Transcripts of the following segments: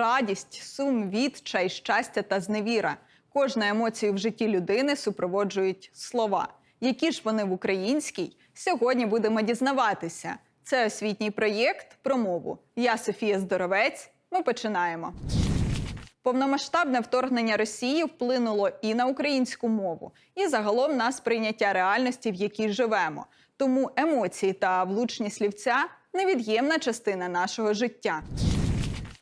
радість, сум, відчай, щастя та зневіра. Кожну емоцію в житті людини супроводжують слова. Які ж вони в українській? Сьогодні будемо дізнаватися. Це освітній проєкт про мову. Я Софія Здоровець. Ми починаємо. Повномасштабне вторгнення Росії вплинуло і на українську мову, і загалом на сприйняття реальності, в якій живемо. Тому емоції та влучні слівця невід'ємна частина нашого життя.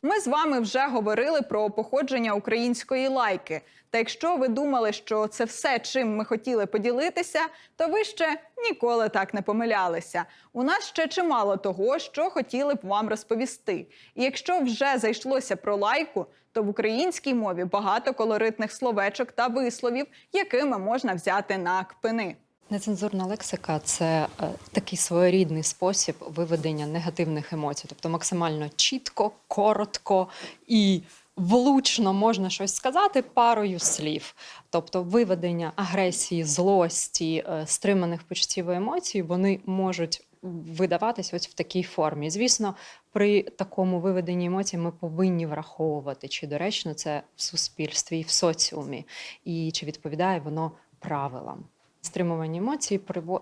Ми з вами вже говорили про походження української лайки. Та якщо ви думали, що це все, чим ми хотіли поділитися, то ви ще ніколи так не помилялися. У нас ще чимало того, що хотіли б вам розповісти. І якщо вже зайшлося про лайку, то в українській мові багато колоритних словечок та висловів, якими можна взяти на кпини. Нецензурна лексика це е, такий своєрідний спосіб виведення негативних емоцій, тобто максимально чітко, коротко і влучно можна щось сказати парою слів. Тобто виведення агресії, злості, е, стриманих почуттів і емоцій, вони можуть видаватись ось в такій формі. Звісно, при такому виведенні емоцій ми повинні враховувати, чи доречно це в суспільстві і в соціумі, і чи відповідає воно правилам. Стримування емоцій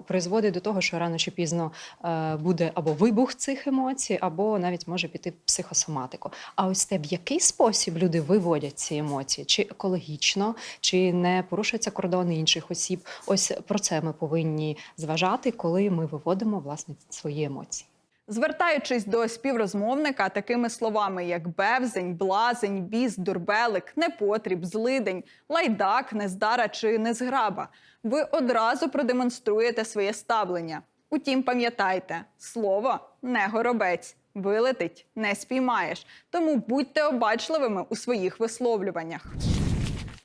призводить до того, що рано чи пізно е, буде або вибух цих емоцій, або навіть може піти психосоматику. А ось те, в який спосіб люди виводять ці емоції, чи екологічно, чи не порушуються кордони інших осіб. Ось про це ми повинні зважати, коли ми виводимо власне свої емоції. Звертаючись до співрозмовника такими словами, як бевзень, блазень, біс, дурбелик, непотріб, злидень, лайдак, нездара чи незграба, ви одразу продемонструєте своє ставлення. Утім, пам'ятайте, слово не горобець, вилетить не спіймаєш. Тому будьте обачливими у своїх висловлюваннях.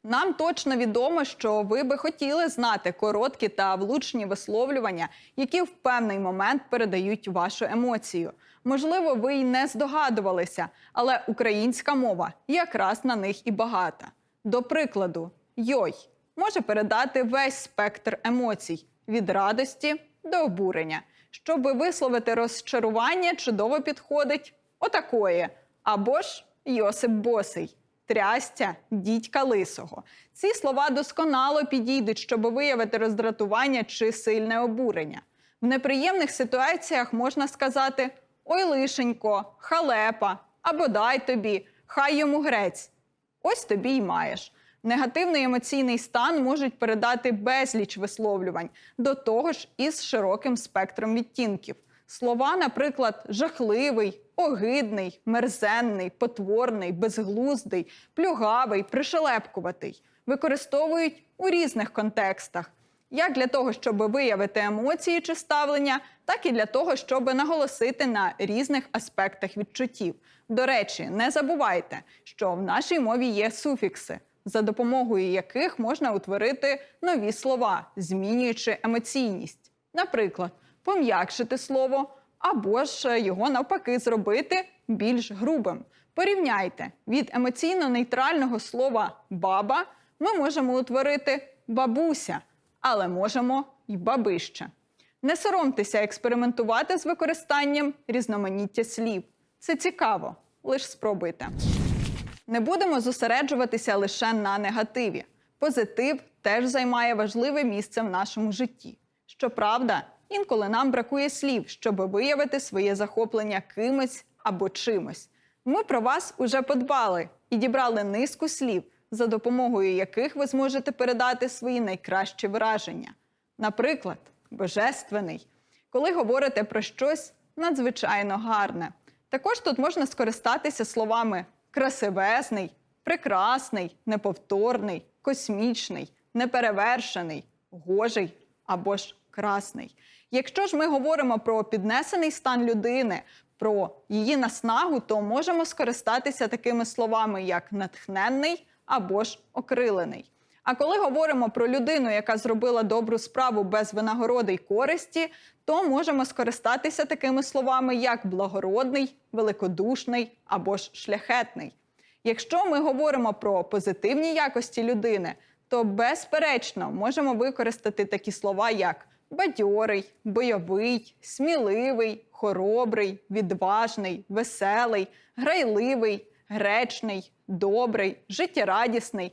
Нам точно відомо, що ви би хотіли знати короткі та влучні висловлювання, які в певний момент передають вашу емоцію. Можливо, ви й не здогадувалися, але українська мова якраз на них і багата. До прикладу, йой може передати весь спектр емоцій від радості до обурення. Щоби висловити розчарування, чудово підходить отакої. Або ж Йосип Босий трястя дідька лисого. Ці слова досконало підійдуть, щоб виявити роздратування чи сильне обурення. В неприємних ситуаціях можна сказати ой лишенько, халепа або дай тобі, хай йому грець. Ось тобі й маєш. Негативний емоційний стан можуть передати безліч висловлювань, до того ж із широким спектром відтінків. Слова, наприклад, жахливий, огидний, мерзенний, потворний, безглуздий, плюгавий, пришелепкуватий використовують у різних контекстах, як для того, щоб виявити емоції чи ставлення, так і для того, щоб наголосити на різних аспектах відчуттів. До речі, не забувайте, що в нашій мові є суфікси, за допомогою яких можна утворити нові слова, змінюючи емоційність. Наприклад, пом'якшити слово або ж його навпаки зробити більш грубим. Порівняйте від емоційно нейтрального слова баба ми можемо утворити бабуся, але можемо й бабище. Не соромтеся експериментувати з використанням різноманіття слів. Це цікаво, лиш спробуйте. Не будемо зосереджуватися лише на негативі. Позитив теж займає важливе місце в нашому житті. Щоправда, інколи нам бракує слів, щоб виявити своє захоплення кимось або чимось. Ми про вас уже подбали і дібрали низку слів, за допомогою яких ви зможете передати свої найкращі враження. Наприклад, божественний, коли говорите про щось надзвичайно гарне. Також тут можна скористатися словами красивезний, прекрасний, неповторний, космічний, неперевершений, гожий або ж красний. Якщо ж ми говоримо про піднесений стан людини, про її наснагу, то можемо скористатися такими словами, як натхненний або ж окрилений. А коли говоримо про людину, яка зробила добру справу без винагороди й користі, то можемо скористатися такими словами, як благородний, великодушний або ж шляхетний. Якщо ми говоримо про позитивні якості людини, то безперечно можемо використати такі слова, як бадьорий, бойовий, сміливий, хоробрий, відважний, веселий, грайливий, гречний, добрий, життєрадісний.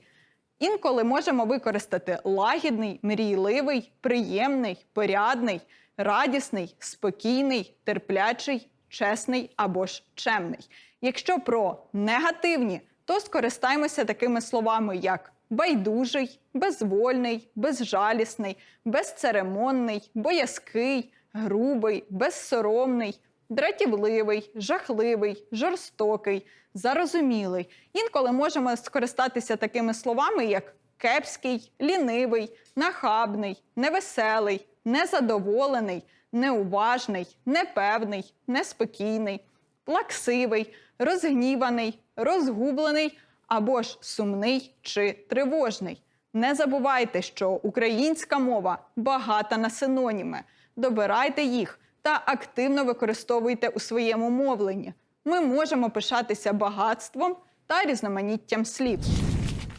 Інколи можемо використати лагідний, мрійливий, приємний, порядний, радісний, спокійний, терплячий, чесний або ж чемний. Якщо про негативні, то скористаємося такими словами, як байдужий, безвольний, безжалісний, безцеремонний, боязкий, грубий, безсоромний, дратівливий, жахливий, жорстокий, зарозумілий. Інколи можемо скористатися такими словами, як кепський, лінивий, нахабний, невеселий, незадоволений, неуважний, непевний, неспокійний, плаксивий, розгніваний, розгублений або ж сумний чи тривожний. Не забувайте, що українська мова багата на синоніми. Добирайте їх та активно використовуйте у своєму мовленні. Ми можемо пишатися багатством та різноманіттям слів.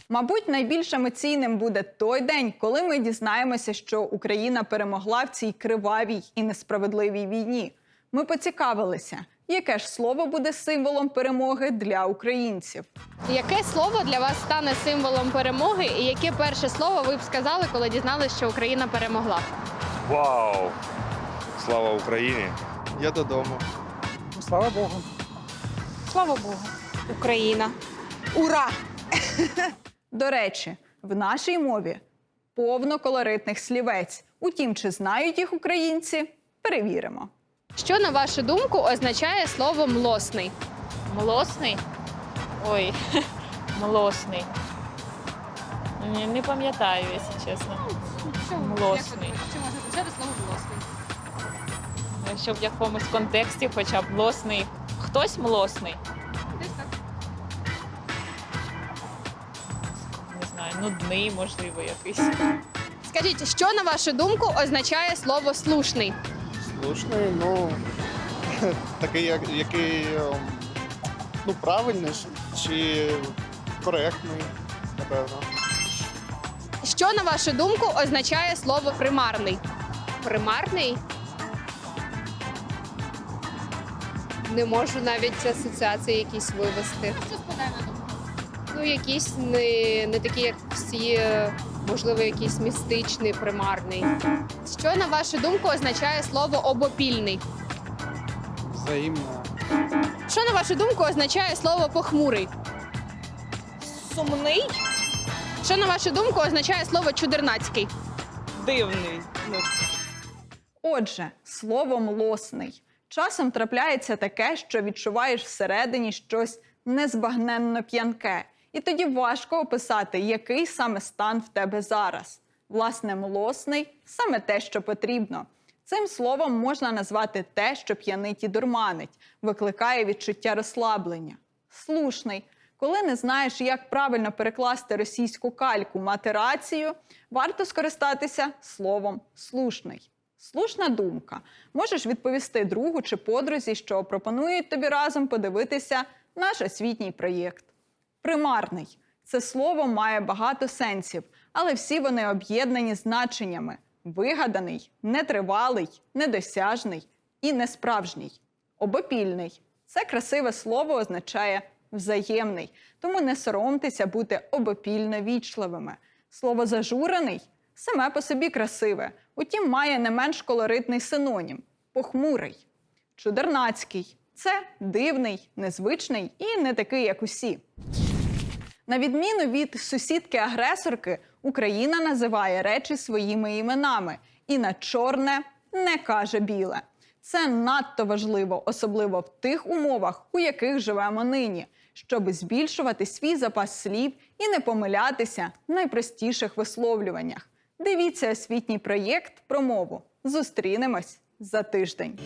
Мабуть, найбільш емоційним буде той день, коли ми дізнаємося, що Україна перемогла в цій кривавій і несправедливій війні. Ми поцікавилися, яке ж слово буде символом перемоги для українців. Яке слово для вас стане символом перемоги, і яке перше слово ви б сказали, коли дізналися, що Україна перемогла? Вау! Слава Україні! Я додому. Слава Богу. Слава Богу. Україна. Ура! До речі, в нашій мові повно колоритних слівець. Утім, чи знають їх українці? Перевіримо. Що на вашу думку означає слово млосний? Млосний? Ой, млосний. Не пам'ятаю, якщо чесно. Млосний. Чи означати слово млосний? Якщо в якомусь контексті, хоча б млосний. Хтось млосний. Не знаю, нудний, можливо, якийсь. Скажіть, що на вашу думку означає слово слушний? Слушний, ну такий, як- який ем, ну, правильний чи коректний, напевно. Що на вашу думку означає слово примарний? Примарний? Не можу навіть асоціації якісь вивести. Що спадає на думку? Ну, якісь не, не такі, як всі, е, можливо, якийсь містичний, примарний. Що, на вашу думку, означає слово обопільний? Взаємно. Що, на вашу думку, означає слово похмурий? Сумний, Що, на вашу думку, означає слово чудернацький? дивний. Ну, Отже, слово млосний. Часом трапляється таке, що відчуваєш всередині щось незбагненно п'янке, і тоді важко описати, який саме стан в тебе зараз. Власне, млосний саме те, що потрібно. Цим словом можна назвати те, що п'янить і дурманить, викликає відчуття розслаблення. Слушний. Коли не знаєш, як правильно перекласти російську кальку мати рацію, варто скористатися словом слушний. Слушна думка. Можеш відповісти другу чи подрузі, що пропонують тобі разом подивитися наш освітній проєкт. Примарний це слово має багато сенсів, але всі вони об'єднані значеннями: вигаданий, нетривалий, недосяжний і несправжній. Обопільний це красиве слово означає взаємний, тому не соромтеся бути обопільно вічливими. Слово зажурений саме по собі красиве, утім має не менш колоритний синонім похмурий. Чудернацький це дивний, незвичний і не такий, як усі. На відміну від сусідки-агресорки, Україна називає речі своїми іменами і на чорне не каже біле. Це надто важливо, особливо в тих умовах, у яких живемо нині, щоб збільшувати свій запас слів і не помилятися в найпростіших висловлюваннях. Дивіться освітній проєкт про мову. Зустрінемось за тиждень.